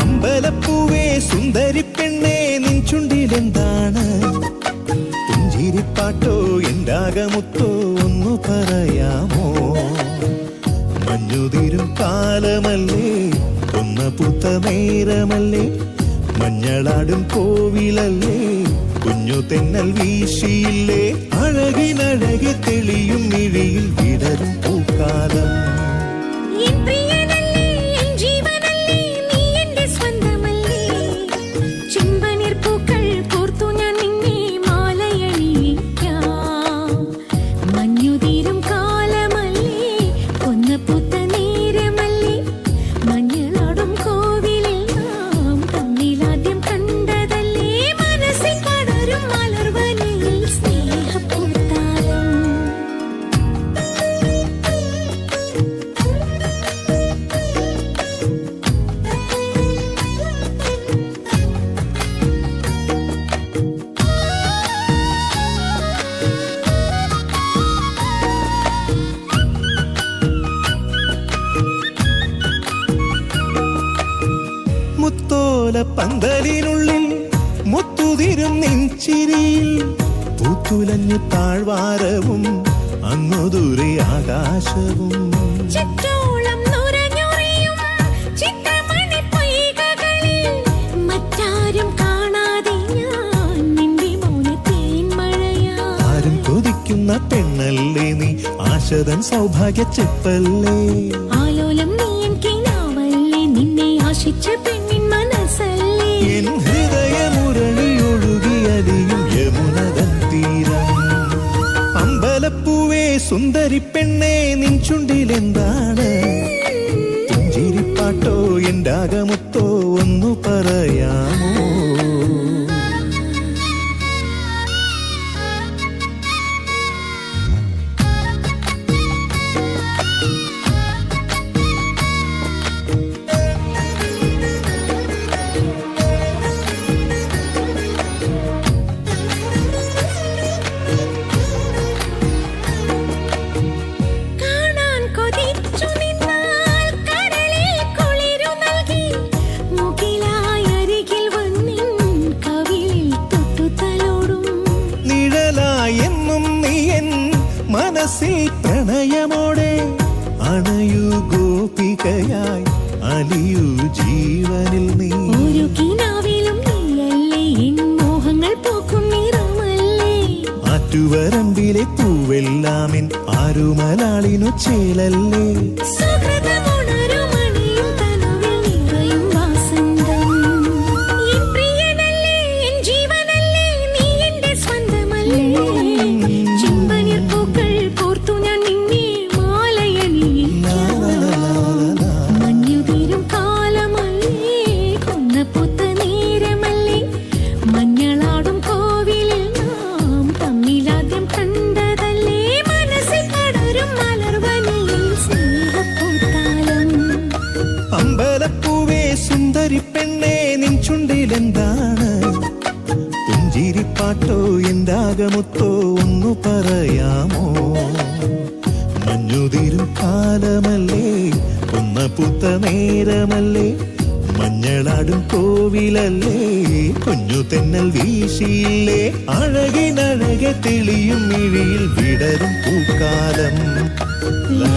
അമ്പലപ്പൂവേ സുന്ദരി പെണ്ണേ നിൻചുണ്ടിലെന്താണ് പുഞ്ചിരിപ്പാട്ടോ എന്താകമുത്തോ ഒന്ന് പറയാമോ? മഞ്ഞുതിരും കാലമല്ലേ കൊന്ന പൂത്ത നേരമല്ലേ മഞ്ഞളാടും കോവിലല്ലേ കുഞ്ഞു തെന്നൽ വീശിയില്ലേ? അഴകിനഴകി തെളിയും മിഴിയിൽ വിടരും പൂക്കാലം. പന്തലിനുള്ളിൽ മുത്തുതിരും നെഞ്ചിരിയിൽ പൂത്തുലഞ്ഞു താഴ്വാരവും അങ്ങു ദൂരെ ആകാശവും പെണ്ണല്ലേ നീ? ആശതൻ സൗഭാഗ്യ ചെപ്പല്ലേ? ആലോലം നീ എനിക്ക് നിന്നെ ആശിച്ച സുന്ദരി പെണ്ണേ നിൻ എന്താണ്? പുഞ്ചിരിപ്പാട്ടോ എന്റെ അകമുത്തോ ഒന്നു പറയാമോ? മനസ്സിൽ പ്രണയമോടെ അണയു ഗോപികയായി അലിയൂ ജീവനിൽ നീ. ഒരു കിനാവിലും നീയല്ലേ മോഹങ്ങൾ പോക്കും നിറമല്ലേ. ആറ്റുവരമ്പിലെ പൂവെല്ലാമിൻ ആരുമലാളിനു ചേലല്ലേ. ചുണ്ടിലെന്താണ് പുഞ്ചിരിപ്പാട്ടോ എന്താകമുത്തോ ഒന്നു പറയാമോ? മഞ്ഞുതിരും കാലമല്ലേ ഒന്ന പുത്ത നേരമല്ലേ മഞ്ഞളാടും കോവിലല്ലേ കുഞ്ഞു തെന്നൽ വീശിയില്ലേ അഴകിനഴകെ തെളിയും മിഴിയിൽ വിടരും പൂക്കാലം. ലാ,